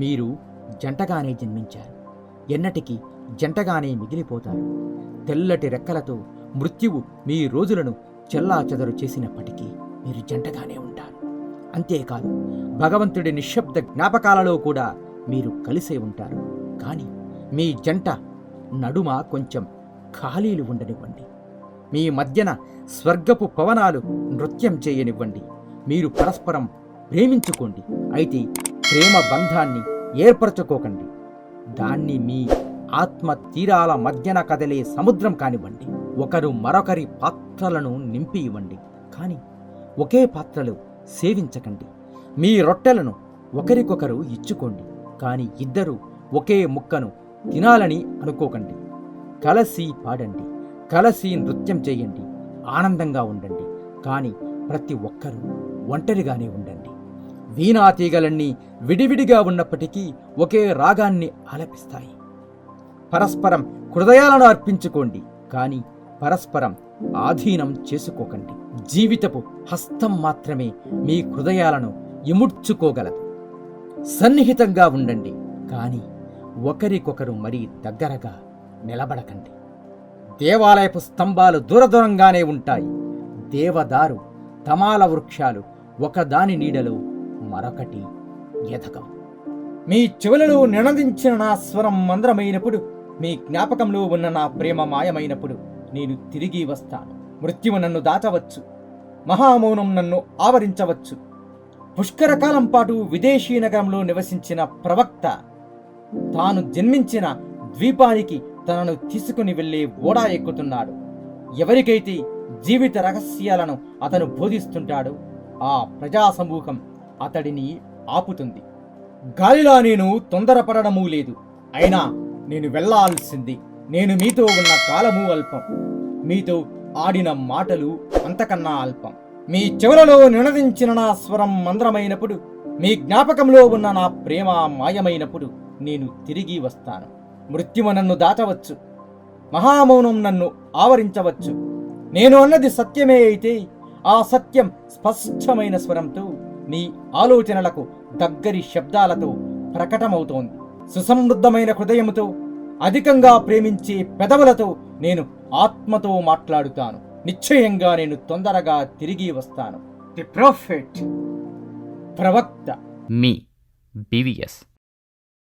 మీరు జంటగానే జన్మించారు. ఎన్నటికీ జంటగానే మిగిలిపోతారు. తెల్లటి రెక్కలతో మృత్యువు మీ రోజులను చెల్లాచెదరు చేసినప్పటికీ మీరు జంటగానే ఉంటారు. అంతేకాదు భగవంతుడి నిశ్శబ్ద జ్ఞాపకాలలో కూడా మీరు కలిసే ఉంటారు. కానీ మీ జంట నడుమ కొంచెం ఖాళీలు ఉండనివ్వండి. మీ మధ్యన స్వర్గపు పవనాలు నృత్యం చేయనివ్వండి. మీరు పరస్పరం ప్రేమించుకోండి. అయితే ప్రేమ బంధాన్ని ఏర్పరచుకోకండి. దాన్ని మీ ఆత్మ తీరాల మధ్యన కదలే సముద్రం కానివ్వండి. ఒకరు మరొకరి పాత్రలను నింపి ఇవ్వండి. కానీ ఒకే పాత్రలు సేవించకండి. మీ రొట్టెలను ఒకరికొకరు ఇచ్చుకోండి. కానీ ఇద్దరు ఒకే ముక్కను తినాలని అనుకోకండి. కలసి పాడండి. కలసి నృత్యం చేయండి. ఆనందంగా ఉండండి. కానీ ప్రతి ఒక్కరూ ఒంటరిగానే ఉండండి. వీణా తీగలన్నీ విడివిడిగా ఉన్నప్పటికీ ఒకే రాగాన్ని ఆలపిస్తాయి. పరస్పరం హృదయాలను అర్పించుకోండి కానీ పరస్పరం ఆధీనం చేసుకోకండి. జీవితపు హస్తం మాత్రమే మీ హృదయాలను ఇముడ్చుకోగలదు. సన్నిహితంగా ఉండండి కానీ ఒకరికొకరు మరీ దగ్గరగా నిలబడకండి. దేవాలయపు స్తంభాలు దూరదూరంగానే ఉంటాయి. దేవదారు తమాల వృక్షాలు ఒకదాని నీడలో మరొకటి ఎథకం మీ చెవులలో నినదించిన నా స్వరం మంద్రమైనప్పుడు మీ జ్ఞాపకంలో ఉన్న నా ప్రేమ మాయమైనప్పుడు నేను తిరిగి వస్తాను. మృత్యువు నన్ను దాచవచ్చు. మహామౌనం నన్ను ఆవరించవచ్చు. పుష్కర కాలం పాటు విదేశీ నగరంలో నివసించిన ప్రవక్త తాను జన్మించిన ద్వీపానికి తనను తీసుకుని వెళ్ళే ఓడా ఎక్కుతున్నాడు. ఎవరికైతే జీవిత రహస్యాలను అతను బోధిస్తుంటాడో ఆ ప్రజా సమూహం అతడిని ఆపుతుంది. గాలిలా నేను తొందరపడడమూ లేదు. అయినా నేను వెళ్ళాల్సింది నేను మీతో ఉన్న కాలము అల్పం. మీతో ఆడిన మాటలు అంతకన్నా అల్పం. మీ చెవులలో నినదించిన నా స్వరం మంద్రమైనప్పుడు మీ జ్ఞాపకంలో ఉన్న నా ప్రేమ మాయమైనప్పుడు నేను తిరిగి వస్తాను. మృత్యుమ నన్ను దాటవచ్చు మహామౌనం నన్ను ఆవరించవచ్చు. నేను అన్నది సత్యమే అయితే ఆ సత్యం స్పష్టమైన స్వరంతో నీ ఆలోచనలకు దగ్గరి శబ్దాలతో ప్రకటమవుతోంది. సుసమృద్ధమైన హృదయముతో అధికంగా ప్రేమించే పెదవులతో నేను ఆత్మతో మాట్లాడుతాను. నిశ్చయంగా నేను తొందరగా తిరిగి వస్తాను. The prophet. ప్రవక్త. మీ బివిఎస్